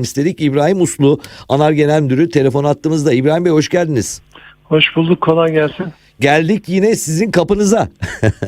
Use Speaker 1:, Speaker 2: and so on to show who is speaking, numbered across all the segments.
Speaker 1: istedik. İbrahim Uslu, Anar Genel Müdürü telefon attığımızda. İbrahim Bey hoş geldiniz.
Speaker 2: Hoş bulduk, kolay gelsin.
Speaker 1: Geldik yine sizin kapınıza.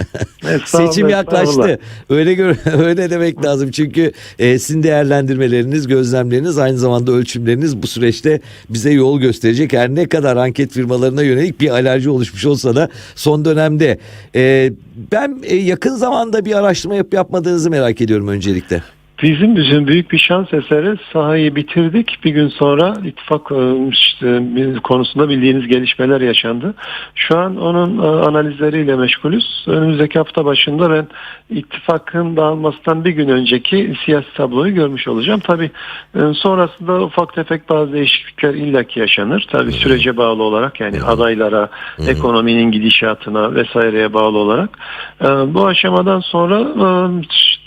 Speaker 1: Seçim yaklaştı. Öyle gör öyle demek lazım. Çünkü e, sizin değerlendirmeleriniz, gözlemleriniz, aynı zamanda ölçümleriniz bu süreçte bize yol gösterecek. Her ne kadar anket firmalarına yönelik bir alerji oluşmuş olsa da son dönemde e, ben e, yakın zamanda bir araştırma yapıp yapmadığınızı merak ediyorum öncelikle.
Speaker 2: Bizim için büyük bir şans eseri sahayı bitirdik. Bir gün sonra ittifak e, işte, konusunda bildiğiniz gelişmeler yaşandı. Şu an onun e, analizleriyle meşgulüz. Önümüzdeki hafta başında ben ittifakın dağılmasından bir gün önceki siyasi tabloyu görmüş olacağım. Tabii e, sonrasında ufak tefek bazı değişiklikler illaki yaşanır. Tabii sürece bağlı olarak yani adaylara, ekonominin gidişatına vesaireye bağlı olarak. Bu aşamadan sonra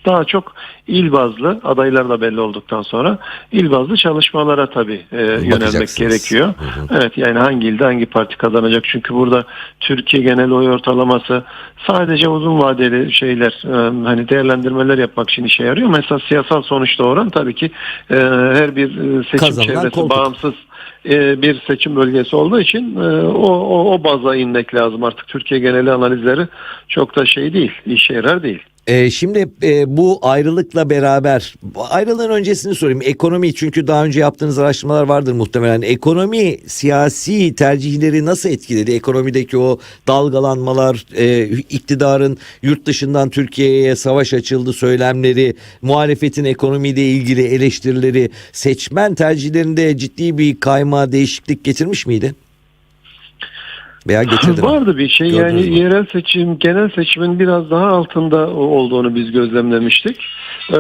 Speaker 2: daha çok il bazlı adaylar da belli olduktan sonra il bazlı çalışmalara tabii e, yönelmek gerekiyor.
Speaker 1: Hı hı.
Speaker 2: Evet yani hangi ilde hangi parti kazanacak çünkü burada Türkiye genel oy ortalaması sadece uzun vadeli şeyler e, hani değerlendirmeler yapmak için işe yarıyor. Mesela siyasal sonuçta oran tabii ki e, her bir e, seçim
Speaker 1: Kazanan
Speaker 2: çevresi
Speaker 1: koltuk.
Speaker 2: bağımsız e, bir seçim bölgesi olduğu için e, o, o, o baza inmek lazım. Artık Türkiye geneli analizleri çok da şey değil, işe yarar değil.
Speaker 1: Ee, şimdi e, bu ayrılıkla beraber ayrılığın öncesini sorayım. Ekonomi çünkü daha önce yaptığınız araştırmalar vardır muhtemelen. Ekonomi siyasi tercihleri nasıl etkiledi? Ekonomideki o dalgalanmalar, e, iktidarın yurt dışından Türkiye'ye savaş açıldı söylemleri, muhalefetin ekonomiyle ilgili eleştirileri seçmen tercihlerinde ciddi bir kayma, değişiklik getirmiş miydi? Veya getirdi mi?
Speaker 2: Vardı bir şey
Speaker 1: Gördünüz
Speaker 2: yani
Speaker 1: mü?
Speaker 2: yerel seçim, genel seçimin biraz daha altında olduğunu biz gözlemlemiştik. Ee,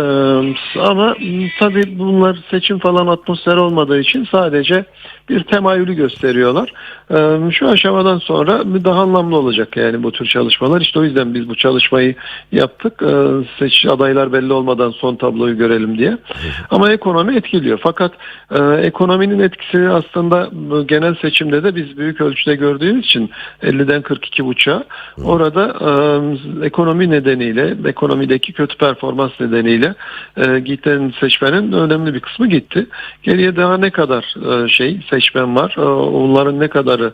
Speaker 2: ama tabii bunlar seçim falan atmosfer olmadığı için sadece bir temayülü gösteriyorlar. Ee, şu aşamadan sonra daha anlamlı olacak yani bu tür çalışmalar. İşte o yüzden biz bu çalışmayı yaptık. Ee, seç adaylar belli olmadan son tabloyu görelim diye. Ama ekonomi etkiliyor. Fakat e, ekonominin etkisi aslında genel seçimde de biz büyük ölçüde gördüğümüz için 50'den 42.5'a orada e, ekonomi nedeniyle ekonomideki kötü performans nedeniyle e, giden seçmenin önemli bir kısmı gitti. Geriye daha ne kadar şey seçmen var? E, onların ne kadarı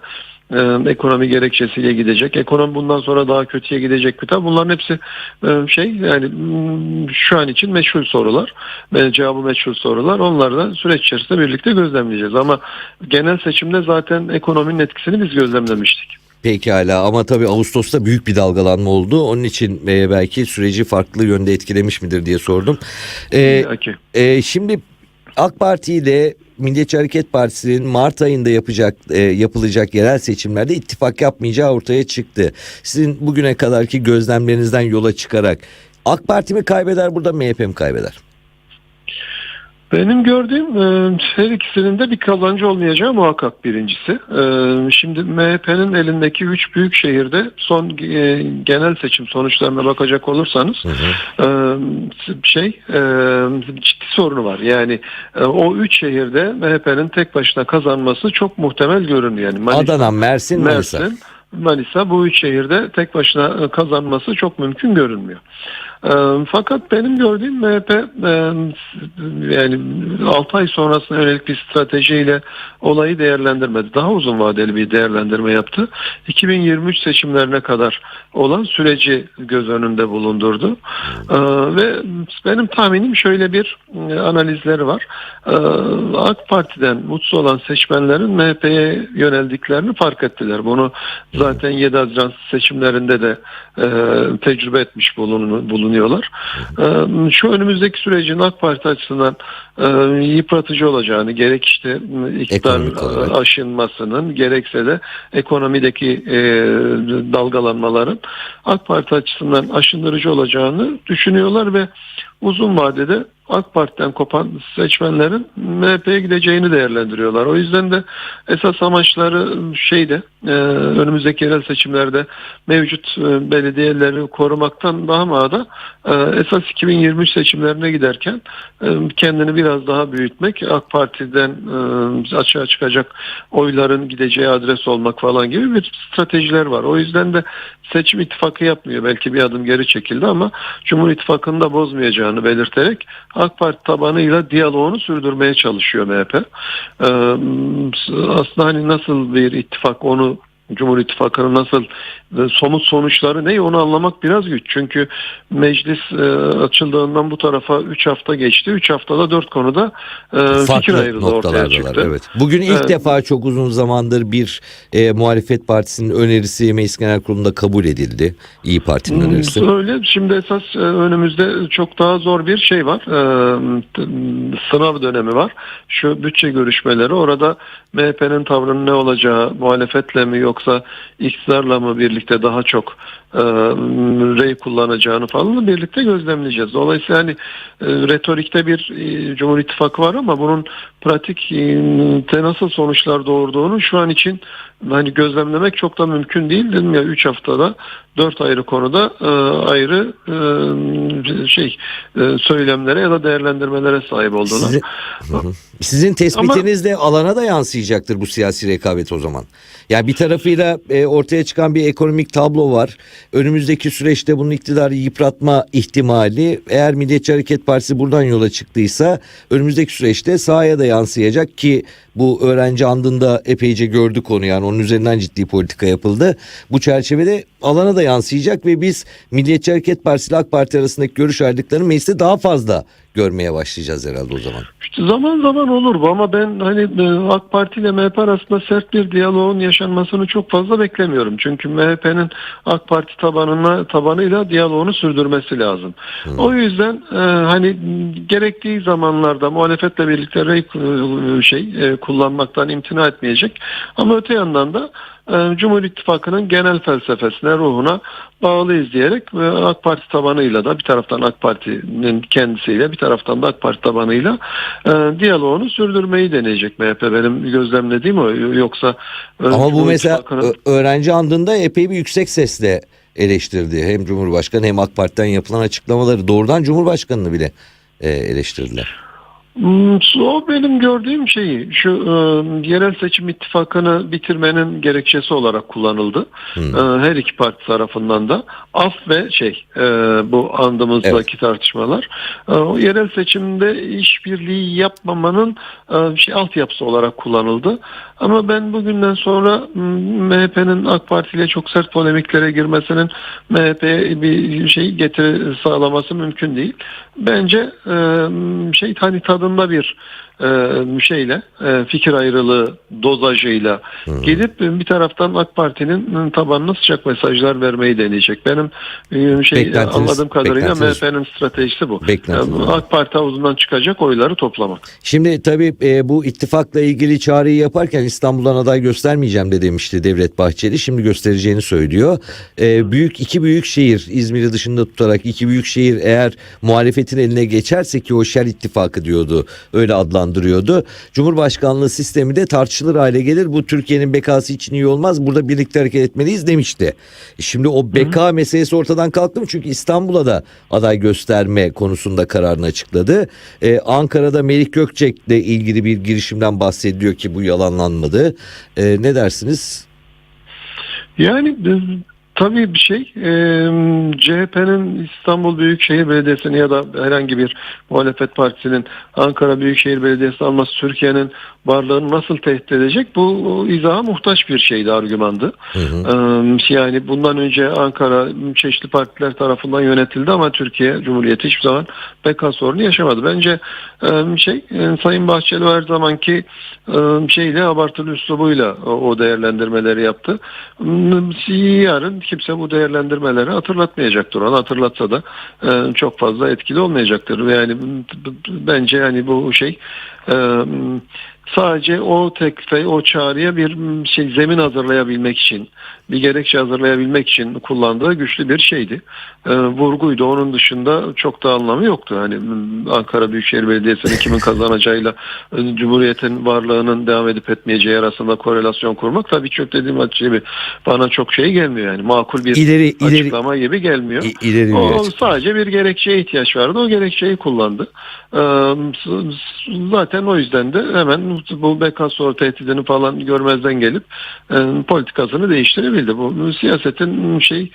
Speaker 2: e, ekonomi gerekçesiyle gidecek. Ekonomi bundan sonra daha kötüye gidecek mi? Tabii bunların hepsi e, şey yani mm, şu an için meşhur sorular. ve Cevabı meşhur sorular. Onları da süreç içerisinde birlikte gözlemleyeceğiz. Ama genel seçimde zaten ekonominin etkisini biz gözlemlemiştik.
Speaker 1: Pekala ama tabii Ağustos'ta büyük bir dalgalanma oldu. Onun için e, belki süreci farklı yönde etkilemiş midir diye sordum. E,
Speaker 2: Peki.
Speaker 1: e, şimdi AK Parti ile Milliyetçi Hareket Partisi'nin Mart ayında yapacak e, yapılacak yerel seçimlerde ittifak yapmayacağı ortaya çıktı. Sizin bugüne kadarki gözlemlerinizden yola çıkarak AK Parti mi kaybeder burada MHP mi kaybeder?
Speaker 2: Benim gördüğüm e, her ikisinin de bir kazancı olmayacağı muhakkak birincisi. E, Şimdi MHP'nin elindeki üç büyük şehirde son e, genel seçim sonuçlarına bakacak olursanız e, şey e, ciddi sorunu var. Yani o üç şehirde MHP'nin tek başına kazanması çok muhtemel görünüyor. Yani Manisa,
Speaker 1: Adana, Mersin.
Speaker 2: Mersin, Manisa bu üç şehirde tek başına kazanması çok mümkün görünmüyor. E, fakat benim gördüğüm MHP e, yani 6 ay sonrasına yönelik bir stratejiyle olayı değerlendirmedi. Daha uzun vadeli bir değerlendirme yaptı. 2023 seçimlerine kadar olan süreci göz önünde bulundurdu. E, ve benim tahminim şöyle bir e, analizleri var. E, AK Parti'den mutsuz olan seçmenlerin MHP'ye yöneldiklerini fark ettiler. Bunu zaten 7 Haziran seçimlerinde de e, tecrübe etmiş bulun, bulunuyorlar. E, şu önümüzdeki sürecin AK Parti açısından e, yıpratıcı olacağını gerek işte iktidar aşınmasının gerekse de ekonomideki e, dalgalanmaların AK Parti açısından aşındırıcı olacağını düşünüyorlar ve uzun vadede AK Parti'den kopan seçmenlerin MHP'ye gideceğini değerlendiriyorlar. O yüzden de esas amaçları şeyde e, önümüzdeki yerel seçimlerde mevcut e, belediyeleri korumaktan daha mağda e, esas 2023 seçimlerine giderken e, kendini biraz daha büyütmek, AK Parti'den e, açığa çıkacak oyların gideceği adres olmak falan gibi bir stratejiler var. O yüzden de seçim ittifakı yapmıyor. Belki bir adım geri çekildi ama Cumhur İttifakı'nı da bozmayacağını belirterek AK Parti tabanıyla diyaloğunu sürdürmeye çalışıyor MHP. Ee, aslında hani nasıl bir ittifak onu Cumhur İttifakı'nın nasıl e, somut sonuçları ne onu anlamak biraz güç. Çünkü meclis e, açıldığından bu tarafa 3 hafta geçti. 3 haftada 4 konuda e, fikir
Speaker 1: Farklı
Speaker 2: ayrılığı ortaya çıktı.
Speaker 1: Evet. Bugün ilk
Speaker 2: Evet.
Speaker 1: defa çok uzun zamandır bir e, muhalefet partisinin önerisi Meclis Genel Kurulu'nda kabul edildi. İyi Parti'nin
Speaker 2: Hmm,
Speaker 1: önerisi.
Speaker 2: Öyle. Şimdi esas e, önümüzde çok daha zor bir şey var. Ee, t- sınav dönemi var. Şu bütçe görüşmeleri. Orada MHP'nin tavrının ne olacağı, muhalefetle mi yoksa iktidarla mı birlikte daha çok rey kullanacağını falan birlikte gözlemleyeceğiz. Dolayısıyla hani e, retorikte bir e, Cumhur İttifakı var ama bunun pratik e, te nasıl sonuçlar doğurduğunu şu an için hani gözlemlemek çok da mümkün değil. Dedim ya 3 haftada 4 ayrı konuda e, ayrı e, şey e, söylemlere ya da değerlendirmelere sahip oldular.
Speaker 1: Sizin. Sizin tespitiniz de alana da yansıyacaktır bu siyasi rekabet o zaman. Yani bir tarafıyla e, ortaya çıkan bir ekonomik tablo var. Önümüzdeki süreçte bunun iktidarı yıpratma ihtimali eğer Milliyetçi Hareket Partisi buradan yola çıktıysa önümüzdeki süreçte sahaya da yansıyacak ki bu öğrenci andında epeyce gördük onu yani onun üzerinden ciddi politika yapıldı. Bu çerçevede alana da yansıyacak ve biz Milliyetçi Hareket Partisi ile AK Parti arasındaki görüş ayrılıklarını mecliste daha fazla görmeye başlayacağız herhalde o zaman.
Speaker 2: İşte zaman zaman olur bu ama ben hani e, AK Parti ile MHP arasında sert bir diyaloğun yaşanmasını çok fazla beklemiyorum. Çünkü MHP'nin AK Parti tabanına tabanıyla diyaloğunu sürdürmesi lazım. O yüzden e, hani gerektiği zamanlarda muhalefetle birlikte rey e, şey e, kullanmaktan imtina etmeyecek. Ama öte yandan da e, Cumhur İttifakı'nın genel felsefesine, ruhuna bağlıyız diyerek ve AK Parti tabanıyla da bir taraftan AK Parti'nin kendisiyle bir taraftan da AK Parti tabanıyla e, diyaloğunu sürdürmeyi deneyecek MHP benim gözlemlediğim o yoksa e,
Speaker 1: Ama bu mesela
Speaker 2: İttifakı'nın-
Speaker 1: öğrenci andında epey bir yüksek sesle eleştirdi. Hem Cumhurbaşkanı hem AK Parti'den yapılan açıklamaları doğrudan Cumhurbaşkanı'nı bile e, eleştirdiler.
Speaker 2: Hmm, O benim gördüğüm şeyi şu e, yerel seçim ittifakını bitirmenin gerekçesi olarak kullanıldı.
Speaker 1: Hmm.
Speaker 2: E, her iki parti tarafından da af ve şey e, bu andımızdaki tartışmalar. E, o yerel seçimde işbirliği yapmamanın e, şey altyapısı olarak kullanıldı. Ama ben bugünden sonra MHP'nin AK Parti ile çok sert polemiklere girmesinin MHP'ye bir şey getiri sağlaması mümkün değil. Bence e, şey hani tadında bir e, şeyle e, fikir ayrılığı dozajıyla gelip bir taraftan AK Parti'nin tabanına sıcak mesajlar vermeyi deneyecek. Benim e, şey
Speaker 1: Beklentiniz-
Speaker 2: anladığım kadarıyla MHP'nin stratejisi bu. Yani AK Parti havuzundan çıkacak oyları toplamak.
Speaker 1: Şimdi tabii e, bu ittifakla ilgili çağrıyı yaparken İstanbul'dan aday göstermeyeceğim de demişti Devlet Bahçeli. Şimdi göstereceğini söylüyor. E, büyük iki büyük şehir İzmir'i dışında tutarak iki büyük şehir eğer muhalefetin eline geçerse ki o şer ittifakı diyordu. Öyle adlandırıyordu. Cumhurbaşkanlığı sistemi de tartışılır hale gelir. Bu Türkiye'nin bekası için iyi olmaz. Burada birlikte hareket etmeliyiz demişti. Şimdi o beka meselesi ortadan kalktı mı? Çünkü İstanbul'a da aday gösterme konusunda kararını açıkladı. Ee, Ankara'da Melih Gökçek'le ilgili bir girişimden bahsediyor ki bu yalanlanmadı. Ee, ne dersiniz?
Speaker 2: Yani tabii bir şey e, CHP'nin İstanbul Büyükşehir Belediyesi'ni ya da herhangi bir muhalefet partisinin Ankara Büyükşehir Belediyesi alması Türkiye'nin varlığını nasıl tehdit edecek bu izaha muhtaç bir şeydi argümandı.
Speaker 1: Hı hı.
Speaker 2: Ee, Yani bundan önce Ankara çeşitli partiler tarafından yönetildi ama Türkiye Cumhuriyeti hiçbir zaman beka sorunu yaşamadı. Bence e, şey e, Sayın Bahçeli her zamanki e, şeyle abartılı üslubuyla o değerlendirmeleri yaptı. Yarın kimse bu değerlendirmeleri hatırlatmayacaktır. Onu hatırlatsa da e, çok fazla etkili olmayacaktır. Yani bence yani bu şey e, sadece o teklife, o çağrıya bir şey zemin hazırlayabilmek için, bir gerekçe hazırlayabilmek için kullandığı güçlü bir şeydi. E, vurguydu. Onun dışında çok da anlamı yoktu. Hani m, Ankara Büyükşehir Belediyesi'nin kimin kazanacağıyla e, Cumhuriyet'in varlığının devam edip etmeyeceği arasında korelasyon kurmak tabii çok dediğim gibi bana çok şey gelmiyor yani makul bir
Speaker 1: İleri ileri
Speaker 2: açıklama gibi gelmiyor.
Speaker 1: i- ileri bir
Speaker 2: O
Speaker 1: açıklama.
Speaker 2: sadece bir gerekçeye ihtiyaç vardı. O gerekçeyi kullandı. S- Zaten o yüzden de hemen bu Bekassor tehdidini falan görmezden gelip e, politikasını değiştirebildi. Bu siyasetin şey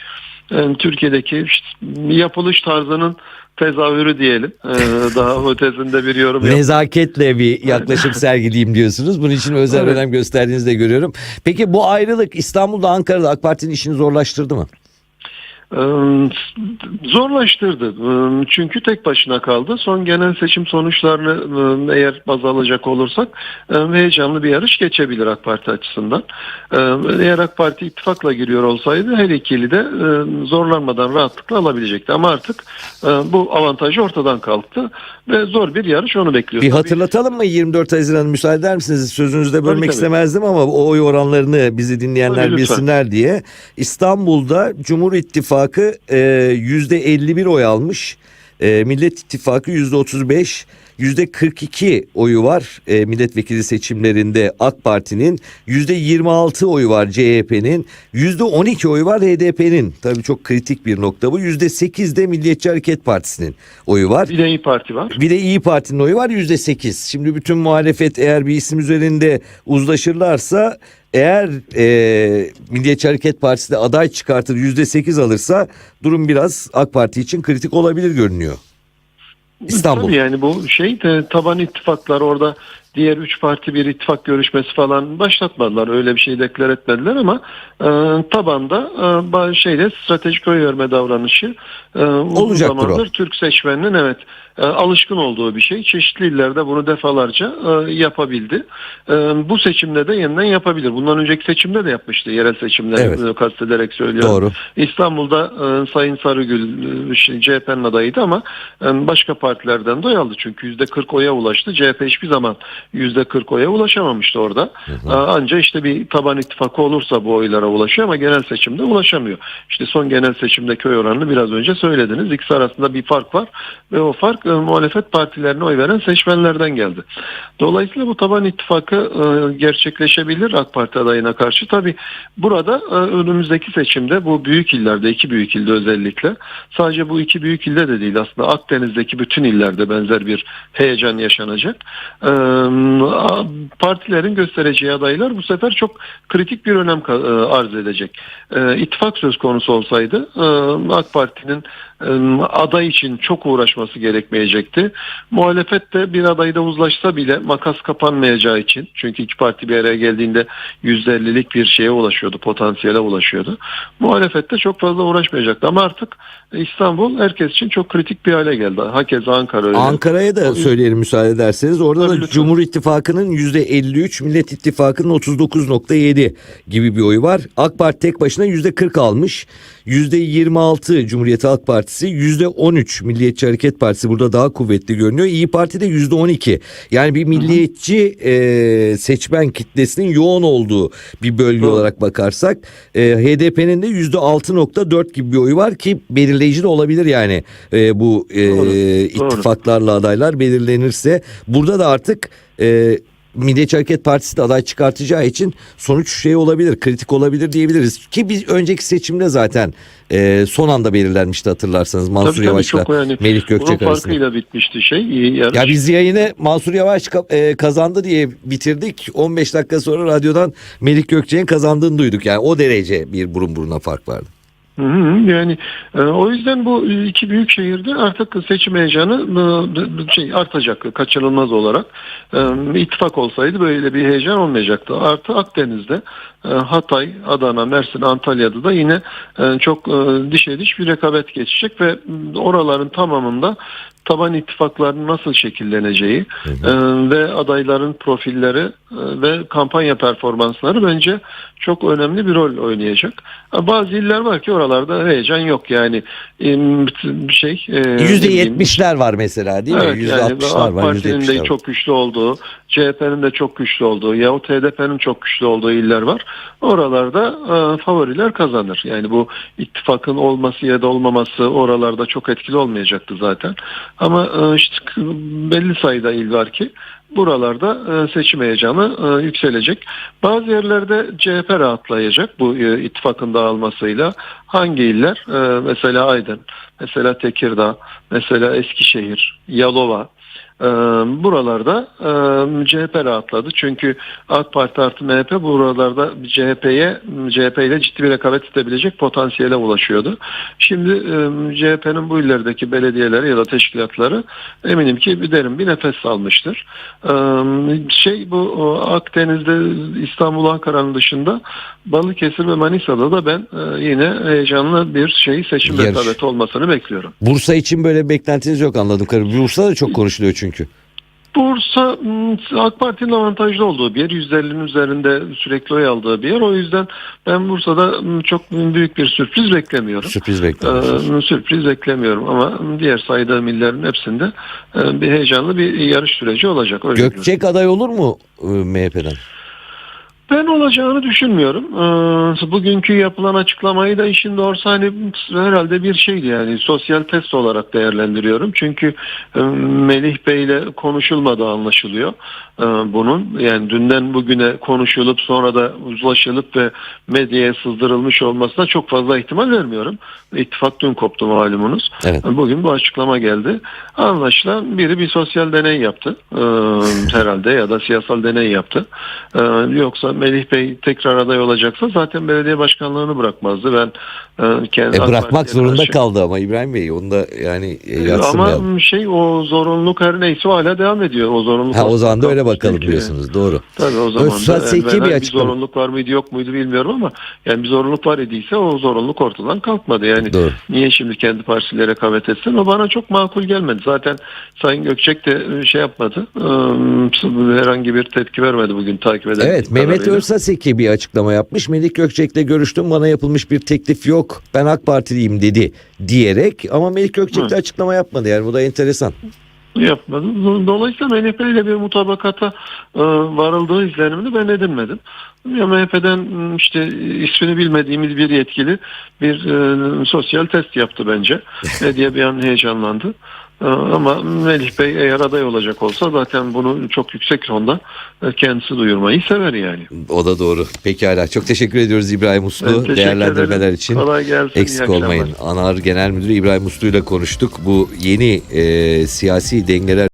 Speaker 2: e, Türkiye'deki işte yapılış tarzının tezahürü diyelim. E, daha ötesinde bir yorum yok.
Speaker 1: Nezaketle bir yaklaşım sergileyeyim diyorsunuz. Bunun için özel
Speaker 2: Evet.
Speaker 1: önem gösterdiğinizi de görüyorum. Peki bu ayrılık İstanbul'da Ankara'da AK Parti'nin işini zorlaştırdı mı?
Speaker 2: Zorlaştırdı. Çünkü tek başına kaldı. Son genel seçim sonuçlarını e, eğer baz alacak olursak e, heyecanlı bir yarış geçebilir AK Parti açısından. Eğer AK Parti ittifakla giriyor olsaydı her ikili de e, zorlanmadan rahatlıkla alabilecekti. Ama artık bu avantajı ortadan kalktı ve zor bir yarış onu bekliyor.
Speaker 1: Bir
Speaker 2: Tabii-
Speaker 1: hatırlatalım mı 24 Haziran'ı müsaade eder misiniz? Sözünüzde bölmek
Speaker 2: tabii.
Speaker 1: istemezdim ama o oy oranlarını bizi dinleyenler
Speaker 2: Tabii,
Speaker 1: bilsinler diye. İstanbul'da Cumhur İttifakı e, %51 oy almış. E, Millet İttifakı %35, %42 oyu var e, milletvekili seçimlerinde AK Parti'nin, %26 oyu var CHP'nin, %12 oyu var HDP'nin. Tabii çok kritik bir nokta bu. %8 de Milliyetçi Hareket Partisi'nin oyu var.
Speaker 2: Bir de İyi Parti var.
Speaker 1: Bir de İyi Parti'nin oyu var yüzde sekiz. Şimdi bütün muhalefet eğer bir isim üzerinde uzlaşırlarsa eğer e, Milliyetçi Hareket Partisi de aday çıkartır yüzde sekiz alırsa durum biraz AK Parti için kritik olabilir görünüyor. İstanbul.
Speaker 2: Tabii yani bu şey de taban ittifaklar orada diğer üç parti bir ittifak görüşmesi falan başlatmadılar. Öyle bir şey deklar etmediler ama e, tabanda e, şeyde stratejik oy verme davranışı e,
Speaker 1: Olacaktır o.
Speaker 2: zamandır Türk seçmeninin evet e, alışkın olduğu bir şey. Çeşitli illerde bunu defalarca e, yapabildi. E, bu seçimde de yeniden yapabilir. Bundan önceki seçimde de yapmıştı. Yerel seçimleri
Speaker 1: Evet.
Speaker 2: kastederek söylüyorum.
Speaker 1: Doğru.
Speaker 2: İstanbul'da e, Sayın Sarıgül e, şey, CHP'nin adayıydı ama e, başka partilerden de oy aldı. Çünkü %40 oya ulaştı. CHP hiçbir zaman %40 oya ulaşamamıştı orada. E, Anca işte bir taban ittifakı olursa bu oylara ulaşıyor ama genel seçimde ulaşamıyor. İşte son genel seçimdeki oy oranını biraz önce söylediniz. İkisi arasında bir fark var ve o fark e, muhalefet partilerine oy veren seçmenlerden geldi. Dolayısıyla bu taban ittifakı e, gerçekleşebilir AK Parti adayına karşı. Tabi burada e, önümüzdeki seçimde bu büyük illerde, iki büyük ilde özellikle sadece bu iki büyük ilde de değil aslında Akdeniz'deki bütün illerde benzer bir heyecan yaşanacak. E, a- partilerin göstereceği adaylar bu sefer çok kritik bir önem e, arz edecek. E, ittifak söz konusu olsaydı e, AK Parti'nin e, aday için çok uğraşması gerekmeyecekti. Muhalefet de bir adayda uzlaşsa bile makas kapanmayacağı için çünkü iki parti bir araya geldiğinde %50'lik bir şeye ulaşıyordu, potansiyele ulaşıyordu. Muhalefet de çok fazla uğraşmayacaktı ama artık İstanbul herkes için çok kritik bir hale geldi. Hakeza Ankara öyle.
Speaker 1: Ankara'ya da söyleyelim müsaade ederseniz. Orada
Speaker 2: Tabii
Speaker 1: da
Speaker 2: lütfen.
Speaker 1: Cumhur İttifakı'nın %53, Millet İttifakı'nın 39.7 gibi bir oyu var. AK Parti tek başına %40 almış. %26 Cumhuriyet Halk Partisi, %13 Milliyetçi Hareket Partisi burada daha kuvvetli görünüyor. İyi Parti de %12. Yani bir milliyetçi e, seçmen kitlesinin yoğun olduğu bir bölge
Speaker 2: Doğru.
Speaker 1: olarak bakarsak e, HDP'nin de %6.4 gibi bir oyu var ki belirleyici de olabilir yani e, bu e,
Speaker 2: Doğru,
Speaker 1: ittifaklarla adaylar belirlenirse burada da artık e, Milliyetçi Hareket Partisi de aday çıkartacağı için sonuç şey olabilir, kritik olabilir diyebiliriz. Ki biz önceki seçimde zaten e, son anda belirlenmişti hatırlarsanız Mansur
Speaker 2: Tabii tabii
Speaker 1: Yavaş'la
Speaker 2: çok yani
Speaker 1: Melih
Speaker 2: bunun
Speaker 1: Gökçek arasında.
Speaker 2: farkıyla bitmişti şey. iyi yarış.
Speaker 1: Ya biz yayını Mansur Yavaş e, kazandı diye bitirdik. 15 dakika sonra radyodan Melih Gökçek'in kazandığını duyduk. Yani o derece bir burun buruna fark vardı.
Speaker 2: Yani e, o yüzden bu iki büyük şehirde artık seçim heyecanı e, şey artacak kaçınılmaz olarak. E, ittifak olsaydı böyle bir heyecan olmayacaktı. Artı Akdeniz'de Hatay, Adana, Mersin, Antalya'da da yine çok dişe diş bir rekabet geçecek ve oraların tamamında taban ittifaklarının nasıl şekilleneceği e, ve adayların profilleri e, ve kampanya performansları bence çok önemli bir rol oynayacak. Ha, Bazı iller var ki oralarda heyecan yok yani e, bir şey. e,
Speaker 1: %70'ler var mesela değil mi?
Speaker 2: Evet, yani
Speaker 1: %60'lar
Speaker 2: AK
Speaker 1: var.
Speaker 2: Parti'nin
Speaker 1: %70'ler
Speaker 2: de çok güçlü olduğu, CHP'nin de çok güçlü olduğu yahut HDP'nin çok güçlü olduğu iller var. Oralarda e, favoriler kazanır. Yani bu ittifakın olması ya da olmaması oralarda çok etkili olmayacaktı zaten. Ama e, işte belli sayıda il var ki buralarda e, seçim heyecanı e, yükselecek. Bazı yerlerde CHP rahatlayacak bu ittifakın dağılmasıyla. Hangi iller? Mesela Aydın, mesela Tekirdağ, mesela Eskişehir, Yalova, Ee, buralarda e, CHP rahatladı. Çünkü AK Parti artı MHP buralarda CHP'ye CHP ile ciddi bir rekabet edebilecek potansiyele ulaşıyordu. Şimdi e, CHP'nin bu illerdeki belediyeleri ya da teşkilatları eminim ki bir derin bir nefes almıştır. Ee, şey bu Akdeniz'de İstanbul Ankara'nın dışında Balıkesir ve Manisa'da da ben e, yine heyecanlı bir şey seçim rekabeti olmasını bekliyorum.
Speaker 1: Bursa için böyle beklentiniz yok anladım. Bursa da çok konuşuluyor çünkü.
Speaker 2: Bursa m, AK Parti'nin avantajlı olduğu bir yer. %50'nin üzerinde sürekli oy aldığı bir yer. O yüzden ben Bursa'da m, çok büyük bir sürpriz beklemiyorum.
Speaker 1: Sürpriz bekliyorsunuz.
Speaker 2: Ee, sürpriz beklemiyorum ama diğer saydığım illerin hepsinde bir heyecanlı bir yarış süreci olacak. Öyle.
Speaker 1: Gökçek aday olur mu e, MHP'den?
Speaker 2: Ben olacağını düşünmüyorum. Ee, bugünkü yapılan açıklamayı da işin doğrusu hani herhalde bir şeydi yani sosyal test olarak değerlendiriyorum. Çünkü e, Melih Bey ile konuşulmadığı anlaşılıyor. Ee, bunun yani dünden bugüne konuşulup sonra da uzlaşılıp ve medyaya sızdırılmış olmasına çok fazla ihtimal vermiyorum. İttifak dün koptu malumunuz.
Speaker 1: Evet.
Speaker 2: Bugün bu açıklama geldi. Anlaşılan biri bir sosyal deney yaptı. Ee, herhalde ya da siyasal deney yaptı. Ee, yoksa Melih Bey tekrar aday olacaksa zaten belediye başkanlığını bırakmazdı. Ben e, kendi
Speaker 1: E,
Speaker 2: AK
Speaker 1: bırakmak zorunda
Speaker 2: karşı-
Speaker 1: kaldı ama İbrahim Bey onu da yani e,
Speaker 2: Ama
Speaker 1: yatsımayalım.
Speaker 2: şey o zorunluluk her neyse hala devam ediyor. O zorunluluk
Speaker 1: Ha o zaman da öyle bakalım
Speaker 2: çünkü.
Speaker 1: diyorsunuz doğru.
Speaker 2: Tabii o zaman da evvela
Speaker 1: bir
Speaker 2: bir zorunluluk var mıydı yok muydu bilmiyorum ama yani bir zorunluluk var idiyse o zorunluluk ortadan kalkmadı. Yani
Speaker 1: Doğru.
Speaker 2: niye şimdi kendi partisiyle rekabet etsin o bana çok makul gelmedi. Zaten Sayın Gökçek de şey yapmadı. Herhangi bir tepki vermedi bugün takip eden.
Speaker 1: Evet Mehmet Özsaseki bir açıklama yapmış. Melik Gökçek'le görüştüm bana yapılmış bir teklif yok. Ben AK Partiliyim dedi diyerek ama Melik Gökçek de
Speaker 2: Hı.
Speaker 1: açıklama yapmadı yani bu da enteresan.
Speaker 2: yapmadı. Dolayısıyla MHP ile bir mutabakata e, varıldığı izlenimini ben edinmedim. Ya MHP'den m, işte ismini bilmediğimiz bir yetkili bir e, sosyal test yaptı bence. Ne diye bir an heyecanlandı. E, ama Melih Bey eğer aday olacak olsa zaten bunu çok yüksek tonda e, kendisi duyurmayı sever yani.
Speaker 1: O da doğru. Pekala çok teşekkür ediyoruz İbrahim Uslu değerlendirmeler
Speaker 2: ederim.
Speaker 1: için.
Speaker 2: Kolay gelsin.
Speaker 1: Eksik
Speaker 2: akşamlar.
Speaker 1: olmayın. ANAR Genel Müdürü İbrahim Uslu ile konuştuk. Bu yeni e, siyasi dengeler